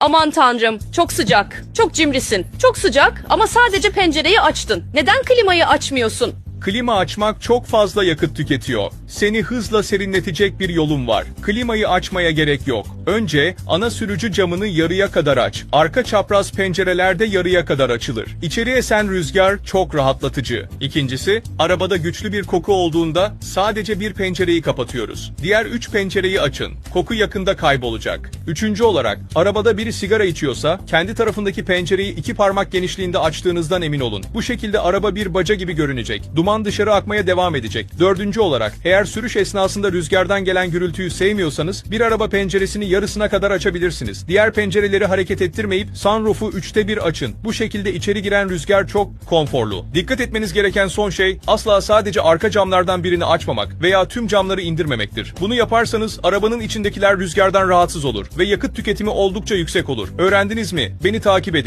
Aman tanrım, çok sıcak. Çok cimrisin. Çok sıcak ama sadece pencereyi açtın. Neden klimayı açmıyorsun? Klima açmak çok fazla yakıt tüketiyor. Seni hızla serinletecek bir yolum var. Klimayı açmaya gerek yok. Önce ana sürücü camını yarıya kadar aç. Arka çapraz pencerelerde yarıya kadar açılır. İçeri esen rüzgar çok rahatlatıcı. İkincisi, arabada güçlü bir koku olduğunda sadece bir pencereyi kapatıyoruz. Diğer üç pencereyi açın. Koku yakında kaybolacak. Üçüncü olarak, arabada biri sigara içiyorsa kendi tarafındaki pencereyi iki parmak genişliğinde açtığınızdan emin olun. Bu şekilde araba bir baca gibi görünecek. Duman dışarı akmaya devam edecek. Dördüncü olarak, eğer sürüş esnasında rüzgardan gelen gürültüyü sevmiyorsanız bir araba penceresini yarısına kadar açabilirsiniz. Diğer pencereleri hareket ettirmeyip sunroof'u üçte bir açın. Bu şekilde içeri giren rüzgar çok konforlu. Dikkat etmeniz gereken son şey asla sadece arka camlardan birini açmamak veya tüm camları indirmemektir. Bunu yaparsanız arabanın içindekiler rüzgardan rahatsız olur ve yakıt tüketimi oldukça yüksek olur. Öğrendiniz mi? Beni takip edin.